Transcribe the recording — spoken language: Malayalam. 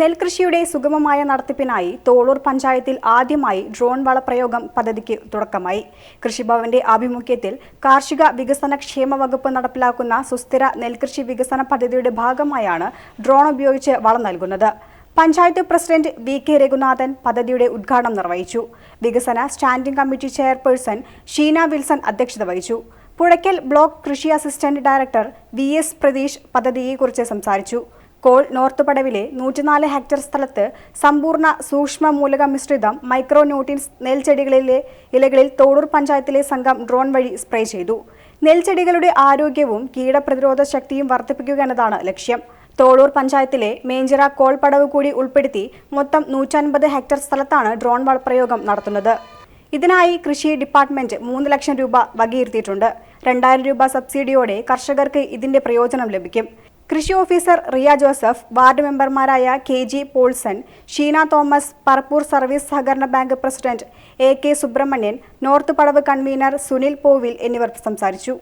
നെൽകൃഷിയുടെ സുഗമമായ നടത്തിപ്പിനായി തോളൂർ പഞ്ചായത്തിൽ ആദ്യമായി ഡ്രോൺ വളപ്രയോഗം പദ്ധതിക്ക് തുടക്കമായി. കൃഷിഭവന്റെ ആഭിമുഖ്യത്തിൽ കാർഷിക വികസന ക്ഷേമ വകുപ്പ് നടപ്പിലാക്കുന്ന സുസ്ഥിര നെൽകൃഷി വികസന പദ്ധതിയുടെ ഭാഗമായാണ് ഡ്രോൺ ഉപയോഗിച്ച് വളം നൽകുന്നത്. Panchayat president V K Raghunathan പദ്ധതിയുടെ ഉദ്ഘാടനം നിർവഹിച്ചു. വികസന standing committee chairperson Sheena Wilson അധ്യക്ഷത വഹിച്ചു. പുഴയ്ക്കൽ ബ്ലോക്ക് കൃഷി assistant director V S Pratheesh പദ്ധതിയെക്കുറിച്ച് സംസാരിച്ചു. കോൾ നോർത്ത് പടവിലെ നൂറ്റിനാല് ഹെക്ടർ സ്ഥലത്ത് സമ്പൂർണ സൂക്ഷ്മ മൂലക മിശ്രിതം മൈക്രോ ന്യൂട്ടിൻസ് നെൽച്ചെടികളിലെ ഇലകളിൽ തോടൂർ പഞ്ചായത്തിലെ സംഘം ഡ്രോൺ വഴി സ്പ്രേ ചെയ്തു. നെൽച്ചെടികളുടെ ആരോഗ്യവും കീടപ്രതിരോധ ശക്തിയും വർദ്ധിപ്പിക്കുക എന്നതാണ് ലക്ഷ്യം. തോളൂർ പഞ്ചായത്തിലെ മേഞ്ചിറ കോൾ പടവ് കൂടി ഉൾപ്പെടുത്തി മൊത്തം നൂറ്റൻപത് ഹെക്ടർ സ്ഥലത്താണ് ഡ്രോൺ വളപ്രയോഗം നടത്തുന്നത്. ഇതിനായി കൃഷി ഡിപ്പാർട്ട്മെന്റ് മൂന്ന് ലക്ഷം രൂപ വകയിരുത്തിയിട്ടുണ്ട്. രണ്ടായിരം രൂപ സബ്സിഡിയോടെ കർഷകർക്ക് ഇതിന്റെ പ്രയോജനം ലഭിക്കും. കൃഷി ഓഫീസർ റിയ ജോസഫ് വാർഡ് മെമ്പർമാരായ K G Poulson Sheena Thomas Parppur service സഹകരണ bank president A K Subramanian north Padav convener Sunil Povil എന്നിവർ സംസാരിച്ചു.